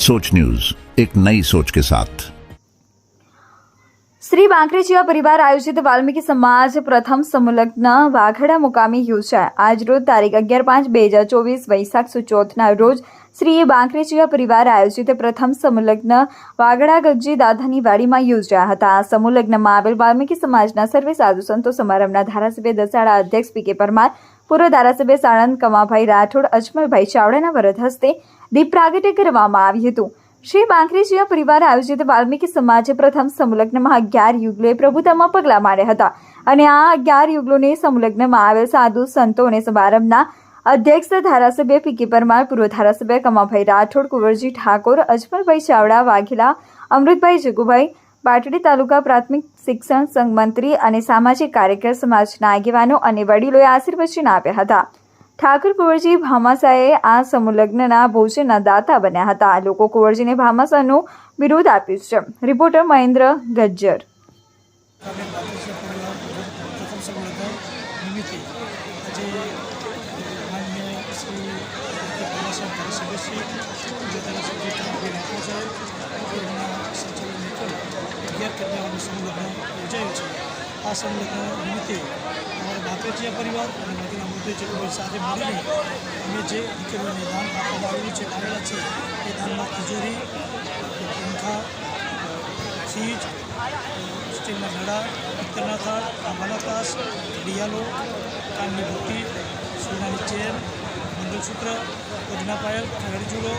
सोच न्यूज एक नई सोच के साथ શ્રી બાંકરેચિયા પરિવાર આયોજિત વાલ્મીકી સમાજ પ્રથમ સમુલગ્ન વાઘડા મુકામી યોજાય આજરોજ તારીખ અગિયાર પાંચ બે હજાર ચોવીસ વૈશાખ સુદ ચોથના રોજ શ્રી બાંકરેચિયા પરિવાર આયોજિત પ્રથમ સમુલગ્ન વાઘડા ગગજી દાદાની વાડીમાં યોજાયા હતા આ સમુલગ્નમાં આવેલ વાલ્મીકી સમાજના સર્વે સાધુ સંતો સમારંભના ધારાસભ્ય દસાડા અધ્યક્ષ પી કે પરમાર પૂર્વ ધારાસભ્ય સાણંદ કમાભાઈ રાઠોડ અજમલભાઈ ચાવડાના વરદ હસ્તે દીપ પ્રાગટ્ય કરવામાં આવ્યું હતું. શ્રી બાંકરેજીયા પરિવાર આયોજિત વાલ્મીકી સમાજે પ્રથમ સમલગ્નમાં અગિયાર યુગલોએ પ્રભુતામાં પગલાં માર્યા હતા અને આ અગિયાર યુગલોને સમલગ્નમાં આવેલ સાધુ સંતો અને સમારંભના અધ્યક્ષ ધારાસભ્ય પી પરમાર, પૂર્વ ધારાસભ્ય કમાભાઈ રાઠોડ, કુંવરજી ઠાકોર, અજમલભાઈ ચાવડા, વાઘેલા, અમૃતભાઈ જગુભાઈ, પાટડી તાલુકા પ્રાથમિક શિક્ષણ સંઘ મંત્રી અને સામાજિક કાર્યકર સમાજના આગેવાનો અને વડીલોએ આશીર્વચન આપ્યા હતા. ઠાકર કુંવરજી ભામાસાએ આ સમુલગ્નના ભોજનના દાતા બન્યા હતા. લોકો કુંવરજીને ભામાસાનો વિરોધ આપ્યો છે. રિપોર્ટર મહેન્દ્ર ગજ્જર. યોજાયું છે આ સંલગ્ન નિમિત્તે અમારા બાપરેચિયા પરિવાર અને બાકીના મૃત્યુ ચક્રભાઈ સાથે મળીને અમે જે દીકરીઓને દાન આપવામાં આવેલું છે આવેલા છે એ દાનમાં તિજોરી પંખા ફ્રીજ સ્ટીલના ઘડા પિત્તળના થાળ તાંબાના તાસ ડિયાલો કાનની બુટ્ટી સોનાની ચેન મંગલસૂત્ર પગના પાયલ ઘાઘરી ચૂલો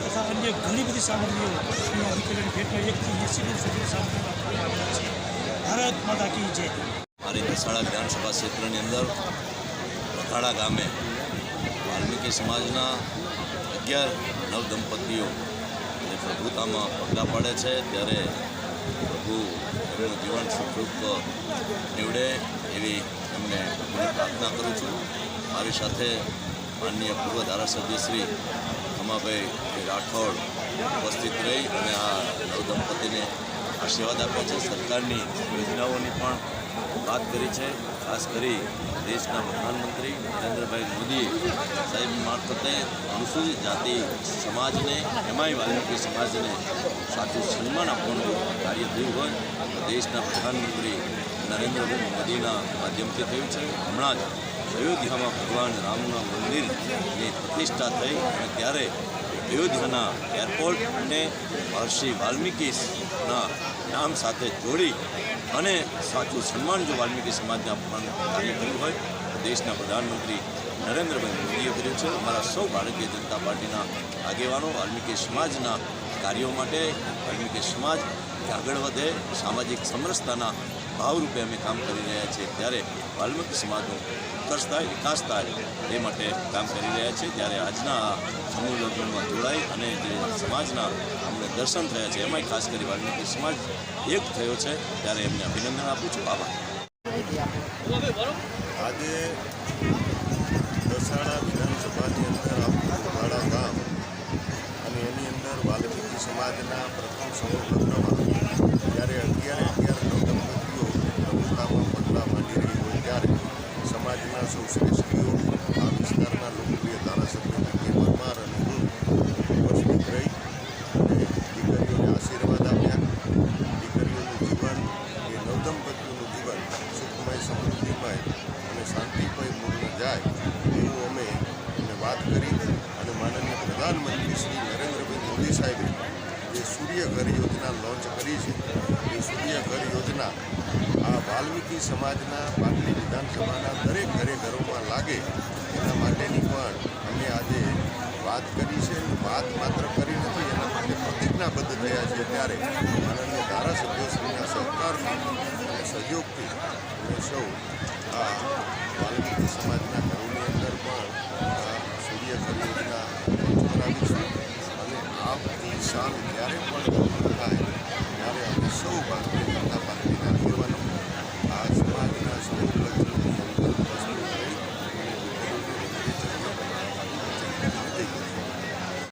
તથા અન્ય ઘણી બધી સામગ્રીઓ અહીંયા દીકરીઓની ભેટમાં એકથી એંસી દિન સુધી સામગ્રી આપવામાં આવેલી છે ભારત માતા કી જય. મારી મહેસાણા વિધાનસભા ક્ષેત્રની અંદર રખાડા ગામે વાલ્મીકી સમાજના અગિયાર નવ દંપતીઓ જે પ્રભુતામાં પગલાં પાડે છે, ત્યારે પ્રભુ એમનું જીવન સુખરૂપ નીવડે એવી એમને પ્રાર્થના કરું છું. મારી સાથે માનનીય પૂર્વ ધારાસભ્ય શ્રી ખમાભાઈ રાઠોડ ઉપસ્થિત રહી અને આ નવ દંપતીને આશીર્વાદ આપ્યા છે. સરકારની યોજનાઓની પણ વાત કરી છે. ખાસ કરી દેશના પ્રધાનમંત્રી નરેન્દ્રભાઈ મોદીએ. સાહેબ, મારફતે અનુસૂચિત જાતિ સમાજને, એમાંય વાલ્મીકી સમાજને સાચું સન્માન આપવાનું કાર્ય થયું હોય દેશના પ્રધાનમંત્રી નરેન્દ્રભાઈ મોદીના માધ્યમથી થયું છે. હમણાં જ અયોધ્યામાં ભગવાન રામના મંદિરની પ્રતિષ્ઠા થઈ અને ત્યારે અયોધ્યાના એરપોર્ટને મહર્ષિ વાલ્મીકીના નામ સાથે જોડી અને સાચું સન્માન જો વાલ્મીકી સમાજને આપવાનું કાર્ય કર્યું હોય દેશના પ્રધાનમંત્રી નરેન્દ્રભાઈ મોદીએ કર્યું છે. અમારા સૌ ભારતીય જનતા પાર્ટીના આગેવાનો વાલ્મીકી સમાજના કાર્યો માટે, વાલ્મીકી સમાજ આગળ વધે, સામાજિક સમરસતાના ભાવરૂપે અમે કામ કરી રહ્યા છીએ ત્યારે વાલ્મીકી સમાજનો ઉત્કર્ષ થાય, વિકાસ થાય એ માટે કામ કરી રહ્યા છીએ. ત્યારે આજના સમૂહ લગ્નમાં જોડાઈ અને જે સમાજના અમને દર્શન થયા છે, એમાંય ખાસ કરી વાલ્મીકી સમાજ એક થયો છે. ત્યારે એમને અભિનંદન આપું છું. આભાર. આજે દસાડા વિધાનસભાની અંદર વાડા ગામ અને એની અંદર વાલ્મીકી સમાજના પ્રથમ સમૂહ લગ્નમાં જ્યારે અગિયાર અગિયાર નવદંપતિઓ પ્રભુતામાં પગલાં માંડી રહી હોય ત્યારે સમાજના સૌ શ્રેષ્ઠીઓ આ વિસ્તારના લોકપ્રિય ધારાસભ્ય કે પરમાર અને હું ઉપસ્થિત રહી અને દીકરીઓને આશીર્વાદ આપ્યા દીકરીઓનું જીવન એ નવદંપતિઓનું જીવન સુખમય સમૃદ્ધિમય અને શાંતિમય મૂળ જાય, એવું અમે એમને વાત કરી અને માનનીય પ્રધાનમંત્રી શ્રી નરેન્દ્રભાઈ મોદી સાહેબે જે સૂર્યઘર યોજના લોન્ચ કરી છે, એ સૂર્યઘર યોજના આ વાલ્મીકી સમાજના પાટલી વિધાનસભાના દરેક ઘરે ઘરોમાં લાગે, એના માટેની પણ અમે આજે વાત કરી છે. વાત માત્ર કરી નથી, એના માટે પ્રતિજ્ઞાબદ્ધ થયા છે ત્યારે માનનીય ધારાસભ્યશ્રીના સહકારથી સહયોગ અમે સૌ આ વાલ્મીકી સમાજના ઘરોની અંદર પણ સૂર્ય ઘર યોજના અને આપની શાન ક્યારે પણ